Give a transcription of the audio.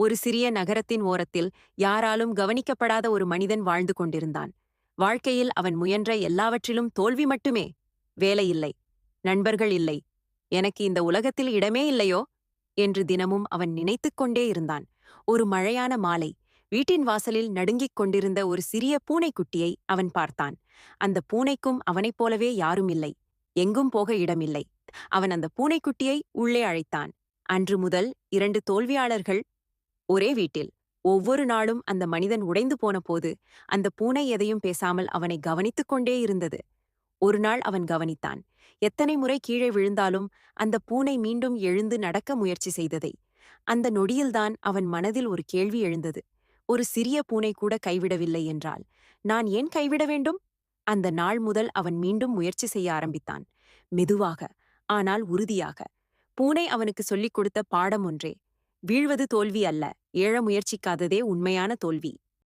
ஒரு சிறிய நகரத்தின் ஓரத்தில் யாராலும் கவனிக்கப்படாத ஒரு மனிதன் வாழ்ந்து கொண்டிருந்தான். வாழ்க்கையில் அவன் முயன்ற எல்லாவற்றிலும் தோல்வி மட்டுமே. வேலை இல்லை. நண்பர்கள் இல்லை. எனக்கு இந்த உலகத்தில் இடமே இல்லையோ? என்று தினமும் அவன் நினைத்துக் கொண்டே இருந்தான். ஒரு மழையான மாலை. வீட்டின் வாசலில் நடுங்கிக் கொண்டிருந்த ஒரு சிறிய பூனைக்குட்டியை அவன் பார்த்தான். அந்த பூனைக்கும் அவனைப் போலவே யாரும் இல்லை. எங்கும் போக இடமில்லை. அவன் அந்த பூனைக்குட்டியை உள்ளே அழைத்தான். அன்று முதல் இரண்டு தோல்வியாளர்கள் ஒரே வீட்டில். ஒவ்வொரு நாளும் அந்த மனிதன் உடைந்து போன போது அந்த பூனை எதையும் பேசாமல் அவனை கவனித்துக் கொண்டே இருந்தது. ஒரு நாள் அவன் கவனித்தான். எத்தனை முறை கீழே விழுந்தாலும் அந்த பூனை மீண்டும் எழுந்து நடக்க முயற்சி செய்ததை. அந்த நொடியில்தான் அவன் மனதில் ஒரு கேள்வி எழுந்தது. ஒரு சிறிய பூனை கூட கைவிடவில்லை என்றால் நான் ஏன் கைவிட வேண்டும்? அந்த நாள் முதல் அவன் மீண்டும் முயற்சி செய்ய ஆரம்பித்தான். மெதுவாக ஆனால் உறுதியாக. பூனை அவனுக்கு சொல்லிக் கொடுத்த பாடம் ஒன்றே. வீழ்வது தோல்வி அல்ல. ஏழ முயற்சிக்காததே உண்மையான தோல்வி.